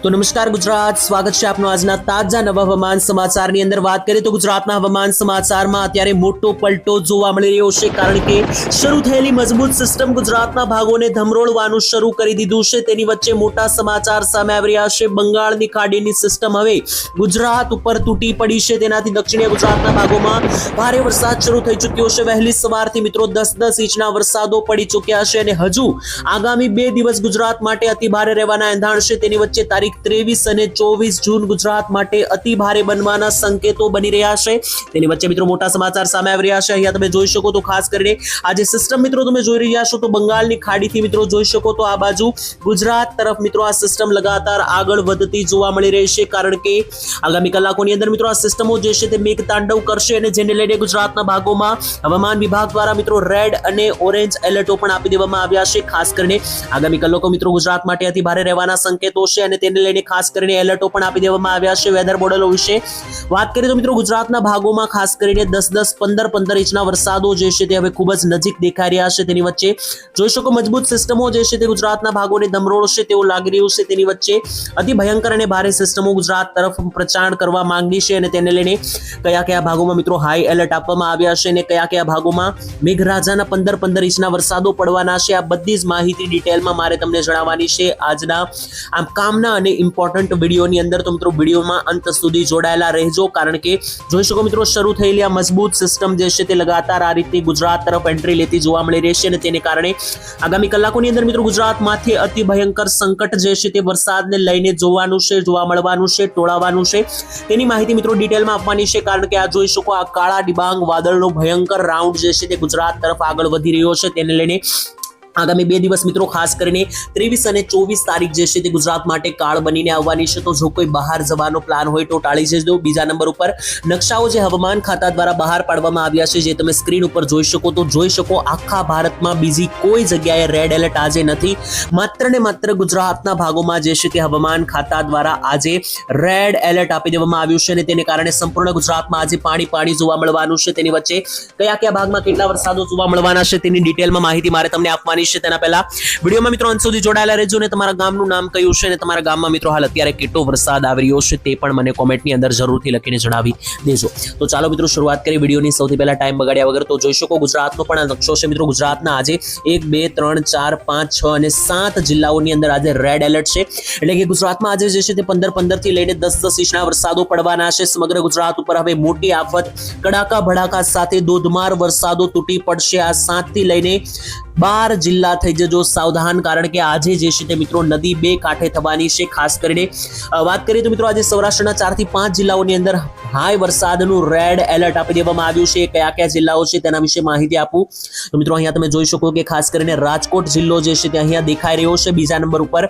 તો નમસ્કાર ગુજરાત, સ્વાગત છે આપનું આજના તાજા નવા હવામાન સમાચારની અંદર. વાત કરીએ તો ગુજરાતના હવામાન સમાચારમાં અત્યારે મોટો પલટો જોવા મળી રહ્યો છે, કારણ કે શરૂ થયેલી મજબૂત સિસ્ટમ ગુજરાતના ભાગોને ધમરોળવાનું શરૂ કરી દીધું છે. તેની વચ્ચે મોટા સમાચાર સામે આવી રહ્યા છે. બંગાળની ખાડીની સિસ્ટમ હવે ગુજરાત ઉપર તૂટી પડી છે. તેનાથી દક્ષિણીય ગુજરાતના ભાગોમાં ભારે વરસાદ શરૂ થઈ ચૂક્યો છે. વહેલી સવારથી મિત્રો દસ દસ ઇંચના વરસાદો પડી ચૂક્યા છે અને હજુ આગામી બે દિવસ ગુજરાત માટે અતિ ભારે રહેવાના એંધાણ છે. તેની વચ્ચે તારીખ ત્રેવીસ અને ચોવીસ જૂન ગુજરાત માટે અતિ ભારે બનવાના સંકેતો બની રહ્યા છે. તેની વચ્ચે મિત્રો મોટા સમાચાર સામે આવી રહ્યા છે. અહીંયા તમે જોઈ શકો તો ખાસ કરીને આજે સિસ્ટમ મિત્રો તમે જોઈ રહ્યા છો તો બંગાળની ખાડીથી મિત્રો જોઈ શકો તો આ બાજુ ગુજરાત તરફ મિત્રો આ સિસ્ટમ લગાતાર આગળ વધતી જોવા મળી રહી છે. કારણ કે આગામી કલાકોની અંદર મિત્રો આ સિસ્ટમો જે છે તે મેઘ તાંડવ કરશે અને જેને લઈને ગુજરાતના ભાગોમાં હવામાન વિભાગ દ્વારા મિત્રો રેડ અને ઓરેન્જ એલર્ટો પણ આપી દેવામાં આવ્યા છે. ખાસ કરીને આગામી કલાકો મિત્રો ગુજરાત માટે અતિ ભારે રહેવાના સંકેતો છે અને તેને લઈને ખાસ કરીને એલર્ટો પણ આપી દેવામાં આવ્યા છે વેધર મોડેલો વિશે. વાત કરીએ તો મિત્રો ગુજરાતના ભાગોમાં ખાસ કરીને દસ દસ પંદર પંદર ઇંચના વરસાદો જે છે તે હવે ખૂબ જ નજીક દેખાઈ રહ્યા છે તેની વચ્ચે. જોઈ શકો મજબૂત સિસ્ટમો જે છે તે ગુજરાતના ભાગોને દમરોળશે તેવું લાગી રહ્યું છે તેની વચ્ચે. અતિ ભયંકર અને ભારે સિસ્ટમો ગુજરાત તરફ પ્રચાર કરવા માંગી છે અને તેને લઈને કયા કયા ભાગોમાં મિત્રો હાઈ એલર્ટ આપવામાં આવ્યા છે અને કયા કયા ભાગોમાં મેઘરાજાના પંદર પંદર ઇંચના વરસાદો પડવાના છે. આ બધી જ માહિતી ડિટેલમાં મારે તમને જણાવવાની છે આજના આમ કામના અને ઇમ્પોર્ટન્ટ વિડીયોની અંદર તો મિત્રો વિડીયોમાં અંત સુધી જોડાયેલા રહેજો. કારણ કે જોઈ શકો મિત્રો, શરૂ થયેલી આ મજબૂત સિસ્ટમ જે છે તે લગાતાર આ રીતની ગુજરાત તરફ એન્ટ્રી લેતી જોવા મળી રહેશે અને તેને કારણે આગામી કલાકોની અંદર મિત્રો ગુજરાતમાંથી અતિ ભયંકર સંકટ જે છે તે વરસાદને લઈને જોવાનું છે, જોવા મળવાનું છે ટોળાવાનું છે. તેની માહિતી મિત્રો ડિટેલમાં આપવાની છે, કારણ કે આ જોઈ શકો આ કાળા ડિબાંગ વાદળનો ભયંકર રાઉન્ડ જે છે તે ગુજરાત તરફ આગળ વધી રહ્યો છે. તેને લઈને આગામી બે દિવસ મિત્રો, ખાસ કરીને ત્રેવીસ અને ચોવીસ તારીખ જે છે તે ગુજરાત માટે કાળ બનીને આવવાની છે. તો જો કોઈ બહાર જવાનો પ્લાન હોય તો ટાળી જજો બીજા નંબર ઉપર નકશાઓ જે હવામાન ખાતા દ્વારા બહાર પાડવામાં આવ્યા છે, જે તમે સ્ક્રીન ઉપર જોઈ શકો, તો જોઈ શકો આખા ભારતમાં બીજી કોઈ જગ્યાએ રેડ એલર્ટ આજે નથી. માત્ર ને માત્ર ગુજરાતના ભાગોમાં જે છે તે હવામાન ખાતા દ્વારા આજે રેડ એલર્ટ આપી દેવામાં આવ્યું છે અને તેને કારણે સંપૂર્ણ ગુજરાતમાં આજે પાણી પાણી જોવા મળવાનું છે. તેની વચ્ચે કયા કયા ભાગમાં કેટલા વરસાદો જોવા મળવાના છે તેની ડિટેલમાં માહિતી મારે તમને આપવાની છે તેના પહેલા વિડીયોમાં મિત્રો અંત સુધી જોડાયેલા રહેજો અને તમારા ગામનું નામ કયું છે અને તમારા ગામમાં મિત્રો હાલ અત્યારે કેટલો વરસાદ આવી રહ્યો છે તે પણ મને કોમેન્ટની અંદર જરૂરથી લખીને જણાવી દેજો. તો ચાલો મિત્રો શરૂઆત કરી વિડીયોની. સૌથી પહેલા ટાઈમ બગાડ્યા વગર તો જોઈ શકો ગુજરાતનો પણ આ નકશો છે મિત્રો. ગુજરાતના આજે એક, બે, ત્રણ, ચાર, પાંચ, છ અને સાત જિલ્લાઓની અંદર આજે રેડ એલર્ટ છે. એટલે કે ગુજરાતમાં આજે જે છે તે પંદર પંદરથી લઈને દસ દસ ઇંચના વરસાદો પડવાના છે. સમગ્ર ગુજરાત ઉપર હવે મોટી આફત, કડાકા, ભડાકા સાથે ધોધમાર વરસાદો તૂટી પડશે. આ સાતથી લઈને બાર જિલ્લા થઈ જજો સાવધાન, કારણ કે આજે જે છે તે મિત્રો નદી બે કાંઠે થવાની છે. ખાસ કરીને વાત કરીએ તો મિત્રો આજે સૌરાષ્ટ્રના ચારથી પાંચ જિલ્લાઓની અંદર હાઈ વરસાદનું રેડ એલર્ટ આપી દેવામાં આવ્યું છે. કયા કયા જિલ્લાઓ છે તેના વિશે માહિતી આપું. તો મિત્રો, અહીંયા તમે જોઈ શકો કે ખાસ કરીને રાજકોટ જિલ્લો જે છે તે અહીંયા દેખાઈ રહ્યો છે બીજા નંબર ઉપર.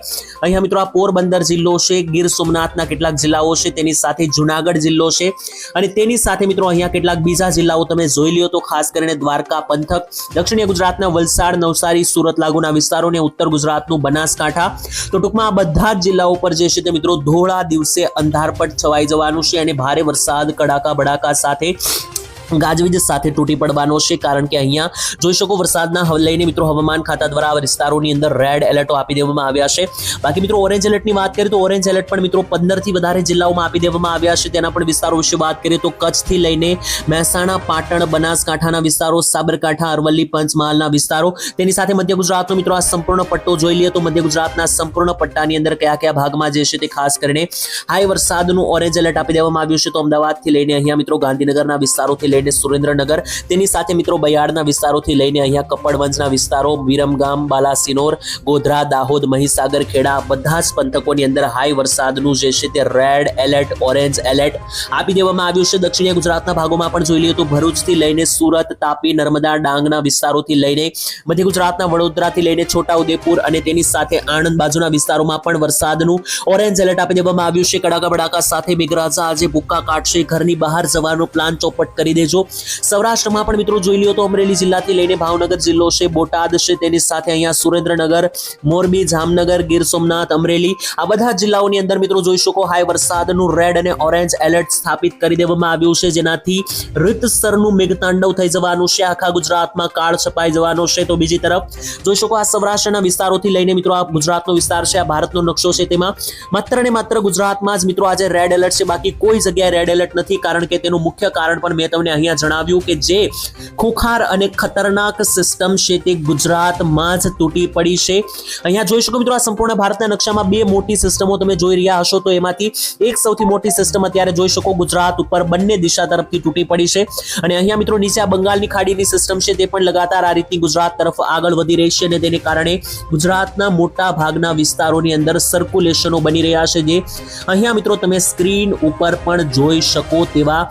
અહીંયા મિત્રો, આ પોરબંદર જિલ્લો છે, ગીર સોમનાથના કેટલાક જિલ્લાઓ છે, તેની સાથે જુનાગઢ જિલ્લો છે અને તેની સાથે મિત્રો, અહીંયા કેટલાક બીજા જિલ્લાઓ તમે જોઈ લ્યો તો ખાસ કરીને દ્વારકા, પંથક દક્ષિણીય ગુજરાતના વલસાડ, નવસારી, સુરત લાગુના વિસ્તારો અને ઉત્તર ગુજરાતનું બનાસકાંઠા. તો ટૂંકમાં આ બધા જ જિલ્લાઓ પર જે છે તે મિત્રો, ધોળા દિવસે અંધારપટ છવાઈ જવાનું છે અને ભારે વરસાદ કડાકા બડાકા સાથે ગાજવીજ સાથે તૂટી પડવાનો છે, કારણ કે અહીંયા જોઈ શકો વરસાદના લઈને મિત્રો હવામાન ખાતા દ્વારા આ વિસ્તારોની અંદર રેડ એલર્ટો આપી દેવામાં આવ્યા છે. બાકી મિત્રો ઓરેન્જ એલર્ટની વાત કરીએ તો ઓરેન્જ એલર્ટ પણ મિત્રો પંદરથી વધારે જિલ્લાઓમાં આપી દેવામાં આવ્યા છે. તેના પણ વિસ્તારો વિશે વાત કરીએ તો કચ્છથી લઈને મહેસાણા, પાટણ, બનાસકાંઠાના વિસ્તારો, સાબરકાંઠા, અરવલ્લી, પંચમહાલના વિસ્તારો. તેની સાથે મધ્ય ગુજરાતનો મિત્રો આ સંપૂર્ણ પટ્ટો જોઈ લઈએ તો મધ્ય ગુજરાતના સંપૂર્ણ પટ્ટાની અંદર કયા કયા ભાગમાં જે છે તે ખાસ કરીને હાઈ વરસાદનું ઓરેન્જ એલર્ટ આપી દેવામાં આવ્યું છે. તો અમદાવાદથી લઈને અહીંયા મિત્રો ગાંધીનગરના વિસ્તારોથી લઈને સુરેન્દ્રનગર. તેની સાથે મિત્રો બયાડના વિસ્તારોથી લઈને અહીંયા કપડવંજના વિસ્તારો, વિરમગામ, બાલાસિનોર, ગોધરા, દાહોદ, મહીસાગર, ખેડા, બધા જ પંથકોની અંદર હાઈ વરસાદનું જે છે તે રેડ એલર્ટ, ઓરેન્જ એલર્ટ આપી દેવામાં આવ્યું છે. દક્ષિણીય ગુજરાતના ભાગોમાં પણ જોઈ લઈએ તો ભરૂચથી લઈને સુરત, તાપી, નર્મદા, ડાંગના વિસ્તારોથી લઈને મધ્ય ગુજરાતના વડોદરાથી લઈને છોટાઉદેપુર અને તેની સાથે આણંદ બાજુના વિસ્તારોમાં પણ વરસાદનું ઓરેન્જ એલર્ટ આપી દેવામાં આવ્યું છે. કડાકા બડાકા સાથે મેઘરાજા આજે ભૂક્કા કાઢશે. ઘરની બહાર જવાનો પ્લાન ચોપટ કરી લેજો સૌરાષ્ટ્રમાં પણ મિત્રો જોઈ લ્યો તો અમરેલી જિલ્લાથી લઈને ભાવનગર જિલ્લો છે, બોટાદ છે, તેની સાથે અહીંયા સુરેન્દ્રનગર, મોરબી, જામનગર, ગીર સોમનાથ, અમરેલી આ બધા જિલ્લાઓની અંદર મિત્રો જોઈ શકો હાઈ વરસાદનું રેડ અને ઓરેન્જ એલર્ટ સ્થાપિત કરી દેવામાં આવ્યું છે, જેનાથી રીતસરનું મેઘતાંડવ થઈ જવાનું છે, આખા ગુજરાતમાં કાળ છપાઈ જવાનો છે. તો બીજી તરફ જોઈ શકો આ સૌરાષ્ટ્રના વિસ્તારોથી લઈને મિત્રો આ ગુજરાતનો વિસ્તાર છે, આ ભારતનો નકશો છે, તેમાં માત્ર ને માત્ર ગુજરાતમાં જ મિત્રો આજે રેડ એલર્ટ છે, બાકી કોઈ જગ્યાએ રેડ એલર્ટ નથી, કારણ કે તેનું મુખ્ય કારણ પણ મેં તમને અહીંયા જણાવ્યું કે જે ખુખાર અને ખતરનાક સિસ્ટમ છે તે ગુજરાતમાં જ તૂટી પડી છે. અહીંયા જોઈ શકો મિત્રો આ સંપૂર્ણ ભારતના નકશામાં બે મોટી સિસ્ટમો તમે જોઈ રહ્યા હશો તો એમાંથી એક સૌથી મોટી સિસ્ટમ અત્યારે જોઈ શકો ગુજરાત ઉપર બંને દિશા તરફથી તૂટી પડી છે. અને અહીંયા મિત્રો નીચે આ બંગાળની ખાડીની સિસ્ટમ છે તે પણ લગાતાર આ રીતની ગુજરાત તરફ આગળ વધી રહી છે અને તેને કારણે ગુજરાતના મોટા ભાગના વિસ્તારોની અંદર સર્ક્યુલેશનો બની રહ્યા છે જે અહીંયા મિત્રો તમે સ્ક્રીન ઉપર પણ જોઈ શકો તેવા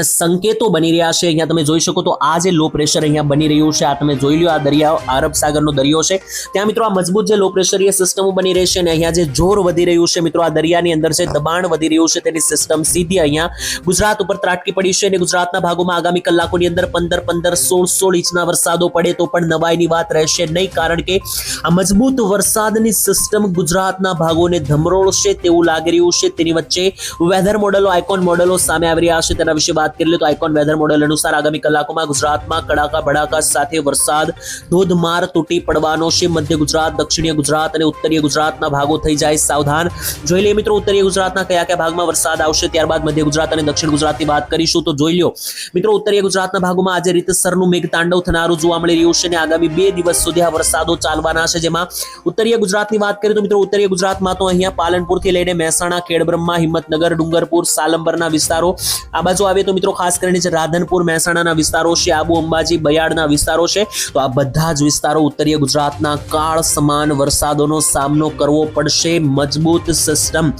સંકેતો બની રહ્યા છે. અહીંયા તમે જોઈ શકો તો આ જે લો પ્રેશર અહીંયા બની રહ્યું છે, આ તમે જોઈ લો આ દરિયા અરબ સાગરનો દરિયો છે. ત્યાં મિત્રો આ મજબૂત જે લો પ્રેશરીય સિસ્ટમો બની રહી છે અને અહીંયા જે જોર વધી રહ્યું છે મિત્રો, આ દરિયાની અંદર જે દબાણ વધી રહ્યું છે તેની સિસ્ટમ સીધી અહીંયા ગુજરાત ઉપર ત્રાટકી પડી છે અને ગુજરાતના ભાગોમાં આગામી કલાકોની અંદર પંદર પંદર, સોળ સોળ ઇંચના વરસાદો પડે તો પણ નવાઈની વાત રહેશે નહીં, કારણ કે આ મજબૂત વરસાદની સિસ્ટમ ગુજરાતના ભાગોને ધમરોળશે તેવું લાગી રહ્યું છે. તેની વચ્ચે વેધર મોડલો આઇકોન મોડલો સામે આવી રહ્યા છે. તેના વિશે વાત કરી લે તો આઇકોન વેધર મોડેલ અનુસાર આગામી કલાકોમાં ગુજરાતમાં કડાકા ભડાકા સાથે વરસાદ, ધોધમાર તૂટી પડવાનો છે. મધ્ય ગુજરાત, દક્ષિણીય ગુજરાત અને ઉત્તરીય ગુજરાતના ભાગો થઈ જાય સાવધાન. જોઈ લઈએ મિત્રો, ઉત્તરીય ગુજરાતના કયા કયા ભાગમાં વરસાદ આવશે? ત્યારબાદ મધ્ય ગુજરાત અને દક્ષિણ ગુજરાતની વાત કરીશું તો જોઈ લો મિત્રો, ઉત્તરીય ગુજરાતના ભાગોમાં આજે રીતસરનું મેઘતાંડવ થનારું જોવા મળી રહ્યું છે અને આગામી બે દિવસ સુધી આ વરસાદો ચાલવાના છે. જેમાં ઉત્તરીય ગુજરાતની વાત કરીએ તો મિત્રો, ઉત્તરીય ગુજરાતમાં તો અહીંયા પાલનપુરથી લઈને મહેસાણા ખેડબ્રહ્મા હિંમતનગર, ડુંગરપુર, સાલંબરના વિસ્તારો આ બાજુ આવે તો મિત્રો, ખાસ કરીને જે રાધનપુર, મહેસાણાના વિસ્તારો છે, આબુ અંબાજી, બયાડના વિસ્તારો છે, તો આ બધા જ વિસ્તારો ઉત્તરીય ગુજરાતના કાળ સમાન વરસાદોનો સામનો કરવો પડશે. મજબૂત સિસ્ટમ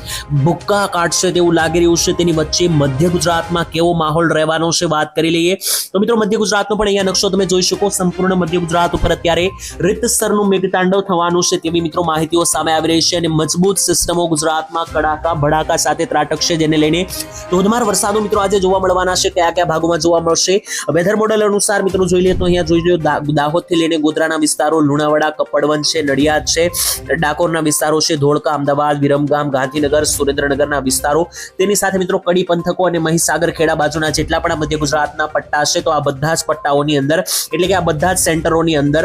ભૂક્કા કાઢશે તેવું લાગી રહ્યું છે. તેની વચ્ચે મધ્ય ગુજરાતમાં કેવો માહોલ રહેવાનો છે વાત કરી લઈએ. તો મિત્રો, મધ્ય ગુજરાતનો પણ અહીંયા નકશો તમે જોઈ શકો. સંપૂર્ણ મધ્ય ગુજરાત ઉપર અત્યારે રીતસરનું મેઘતાંડવ થવાનું છે તેવી મિત્રો માહિતીઓ સામે આવી રહી છે અને મજબૂત સિસ્ટમો ગુજરાતમાં કડાકા ભડાકા સાથે ત્રાટકશે, જેને લઈને ધોધમાર વરસાદો મિત્રો આજે જોવા મળવાના છે કયા કયા ભાગોમાં જોવા મળશે. વેધર મોડેલ અનુસાર મિત્રો જોઈ લઈએ તો અહીંયા જોઈ લો દાહોદથી લઈને ગોધરાના વિસ્તારો, લુણાવાડા કપડવન છે, નડિયાદ છે, ડાકોરના વિસ્તારો છે, ધોળકા, અમદાવાદ, વિરમગામ, ગાંધીનગર, સુરેન્દ્રનગરના વિસ્તારો. તેની સાથે મિત્રો કડી પંથકો અને મહીસાગર ખેડા બાજુના જેટલા પણ મધ્ય ગુજરાતના પટ્ટા છે, તો આ બધા જ પટ્ટાઓની અંદર, એટલે કે આ બધા જ સેન્ટરોની અંદર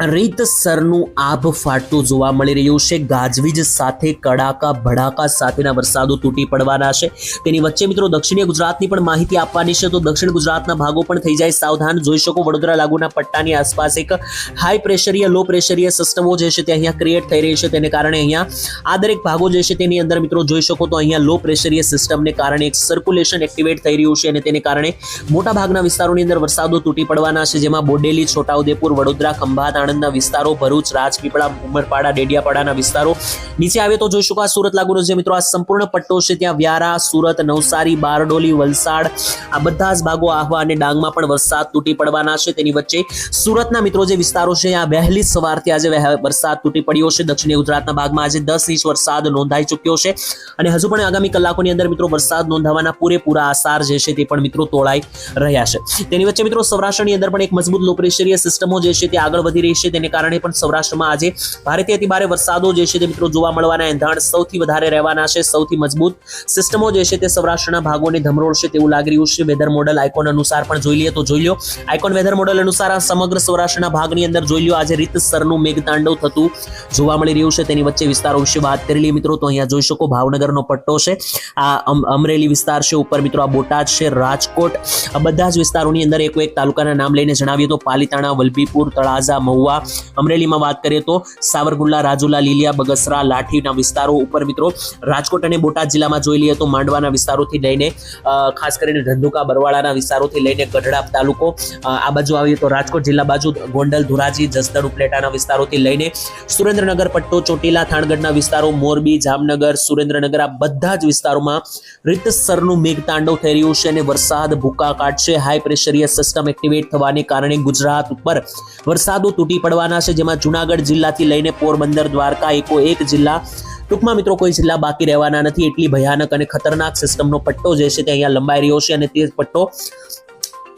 રીતસરનું આભ ફાટતું જોવા મળી રહ્યું છે. ગાજવીજ સાથે, કડાકા, ભડાકા સાથેના વરસાદો તૂટી પડવાના છે. તેની વચ્ચે મિત્રો દક્ષિણીય ગુજરાતની પણ માહિતી આપવાની છે. તો દક્ષિણ ગુજરાતના ભાગો પણ થઈ જાય સાવધાન. જોઈ શકો વડોદરા લાગુના પટ્ટાની આસપાસ એક હાઈ પ્રેશરીય લો પ્રેશરીય સિસ્ટમો જે છે તે અહીંયા ક્રિએટ થઈ રહી છે. તેને કારણે અહીંયા આ દરેક ભાગો જે છે તેની અંદર મિત્રો જોઈ શકો તો અહીંયા લો પ્રેશરીય સિસ્ટમને કારણે એક સર્ક્યુલેશન એક્ટિવેટ થઈ રહ્યું છે અને તેને કારણે મોટા ભાગના વિસ્તારોની અંદર વરસાદો તૂટી પડવાના છે. જેમાં બોડેલી, છોટાઉદેપુર, વડોદરા, ખંભાત આણંદના વિસ્તારો, ભરૂચ, રાજપીપળા, ઉમરપાડા, ડેડિયાપાડાના વિસ્તારો. નીચે આવે તો જોઈ શકો આ સુરત લાગુનો છે. મિત્રો, આ સંપૂર્ણ પટ્ટો છે. ત્યાં વ્યારા, સુરત, નવસારી, બારડોલી, વલસાડ, આ બધા જ ભાગો આહવા અને ડાંગમાં પણ વરસાદ તૂટી પડવાના છે. તેની વચ્ચે સુરતના મિત્રો જે વિસ્તારો છે, આ વહેલી સવારથી આજે વરસાદ તૂટી પડ્યો છે. દક્ષિણ ગુજરાતના ભાગમાં આજે દસ ઇંચ વરસાદ નોંધાઈ ચૂક્યો છે. અને હજુ પણ આગામી કલાકોની અંદર મિત્રો વરસાદ નોંધાવાના પૂરેપૂરા આસાર જે છે તે પણ મિત્રો તોળાઈ રહ્યા છે. તેની વચ્ચે મિત્રો સૌરાષ્ટ્રની અંદર પણ એક મજબૂત લો પ્રેશરીય સિસ્ટમો જે છે તે આગળ વધી રહી છે તેને કારણે પણ સૌરાષ્ટ્રમાં આજે ભારેથી અતિ ભારે વરસાદો જે છે તે મિત્રો જોવા મળવાના એંધાણ સૌથી વધારે રહેવાના છે. સૌથી મજબૂત સિસ્ટમો જે છે તે સૌરાષ્ટ્રના ભાગોને ધમરોળશે તેવું લાગી રહ્યું છે. વેધર મોડલ આઇકોન અનુસાર પણ જોઈ લઈએ તો જોઈ લો આઇકોન વેધર મોડલ અનુસાર આ સમગ્ર સૌરાષ્ટ્રના ભાગની અંદર જોઈ લો આજે રીતસરનું મેઘતાંડવ થતું જોવા મળી રહ્યું છે. તેની વચ્ચે વિસ્તારો વિશે વાત કરી લઈએ મિત્રો તો અહીંયા જોઈ શકો ભાવનગરનો પટ્ટો છે. આ અમરેલી વિસ્તાર છે. ઉપર મિત્રો આ બોટાદ છે. રાજકોટ આ બધા જ વિસ્તારોની અંદર એક એક તાલુકાના નામ લઈને જણાવીએ તો પાલીતાણા, વલભીપુર, તળાજા, મહુવા અમરેલીમાં વાત કરીએ તો સાવરકુંડલા, રાજુલા, લીલિયા, બગસરા, લાઠીના વિસ્તારો ઉપર મિત્રો રાજકોટ અને બોટાદ જિલ્લામાં જોઈ લઈએ તો માંડવાના વિસ્તારોથી લઈને ખાસ કરીને ધંધુકા, બરવાળાના વિસ્તારોથી લઈને ગઢડા તાલુકો આ બાજુ આવીએ તો રાજકોટ જિલ્લા બાજુ ગોંડલ, ધોરાજી, જસદણ, ઉપલેટાના વિસ્તારોથી લઈને સુરેન્દ્રનગર, પટ્ટો, ચોટીલા, થાણગઢના વિસ્તારો, મોરબી, જામનગર, સુરેન્દ્રનગર, આ બધા જ વિસ્તારોમાં રીતસરનું મેઘતાંડવ થઈ રહ્યું છે અને વરસાદ ભૂકા કાઢશે. હાઈ પ્રેશરીય સિસ્ટમ એક્ટિવેટ થવાને કારણે ગુજરાત ઉપર વરસાદો તૂટી પડવાના છે, જેમાં જુનાગઢ જિલ્લાથી લઈને પોરબંદર, દ્વારકા, એકો એક જિલ્લા. ટૂંકમાં મિત્રો કોઈ જિલ્લા બાકી રહેવાના નથી, એટલી ભયાનક અને ખતરનાક સિસ્ટમનો પટ્ટો જે છે તે અહીંયા લંબાઈ રહ્યો છે અને તે પટ્ટો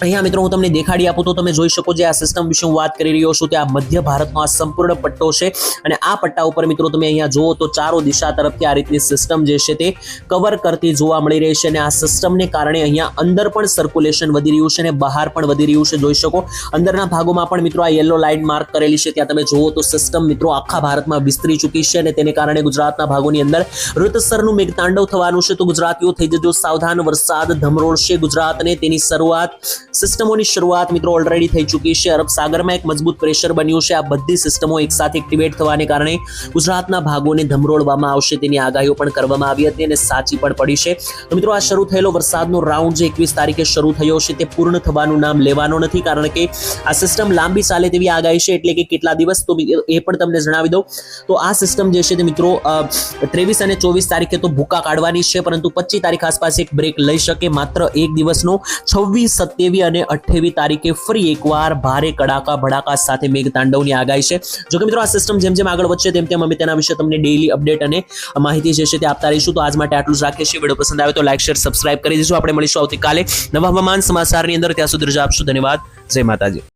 અહીંયા મિત્રો હું તમને દેખાડી આપું તો તમે જોઈ શકો જે આ સિસ્ટમ વિશે હું વાત કરી રહ્યો છું તે આ મધ્ય ભારતનો આ સંપૂર્ણ પટ્ટો છે અને આ પટ્ટા ઉપર મિત્રો તમે અહીંયા જુઓ તો ચારો દિશા તરફથી આ રીતની સિસ્ટમ જે છે તે કવર કરતી જોવા મળી રહી છે અને આ સિસ્ટમને કારણે અહીંયા અંદર પણ સર્ક્યુલેશન વધી રહ્યું છે અને બહાર પણ વધી રહ્યું છે. જોઈ શકો અંદરના ભાગોમાં પણ મિત્રો આ યલો લાઇન માર્ક કરેલી છે. ત્યાં તમે જુઓ તો સિસ્ટમ મિત્રો આખા ભારતમાં વિસ્તરી ચૂકી છે અને તેને કારણે ગુજરાતના ભાગોની અંદર ઋતસરનું મેઘતાંડવ થવાનું છે. તો ગુજરાતીઓ થઈ જજો સાવધાન વરસાદ ધમરોળશે ગુજરાતને. તેની શરૂઆત સિસ્ટમોની શરૂઆત મિત્રો ઓલરેડી થઈ ચૂકી છે. અરબ સાગરમાં એક મજબૂત પ્રેશર બન્યું છે. આ બધી સિસ્ટમો એકસાથે એક્ટિવેટ થવાને કારણે ગુજરાતના ભાગોને ધમરોળવામાં આવશે. તેની આગાહીઓ પણ કરવામાં આવી હતી અને સાચી પણ પડી છે. તો મિત્રો, આ શરૂ થયેલો વરસાદનો રાઉન્ડ જે એકવીસ તારીખે શરૂ થયો છે તે પૂર્ણ થવાનું નામ લેવાનો નથી કારણ કે આ સિસ્ટમ લાંબી ચાલે તેવી આગાહી છે એટલે કે કેટલા દિવસ તો એ પણ તમને જણાવી દઉં. તો આ સિસ્ટમ જે છે તે મિત્રો ત્રેવીસ અને ચોવીસ તારીખે તો ભૂકા કાઢવાની છે. પરંતુ પચીસ તારીખ આસપાસ એક બ્રેક લઈ શકે. માત્ર એક દિવસનો છવ્વીસ સત્યાવીસ અને અઠ્યાવીસ તારીખે ફરી એકવાર ભારે કડાકા ભડાકા સાથે મેઘતાંડવની આગાહી છે. જો કે મિત્રો, આ સિસ્ટમ જેમ જેમ આગળ વધશે તેમ તેમ અમે તેના વિશે તમને ડેઈલી અપડેટ અને માહિતી જે છે તે આપતા રહીશું. તો આજ માટે આટલું જ રાખીએ છીએ. વીડિયો પસંદ આવે તો લાઈક શેર સબસ્ક્રાઇબ કરી દઈશું આપણે મળીશું આવતીકાલે નવા હવામાન સમાચારની અંદર. ત્યાં સુધી રજા આપશું. ધન્યવાદ. જય માતાજી.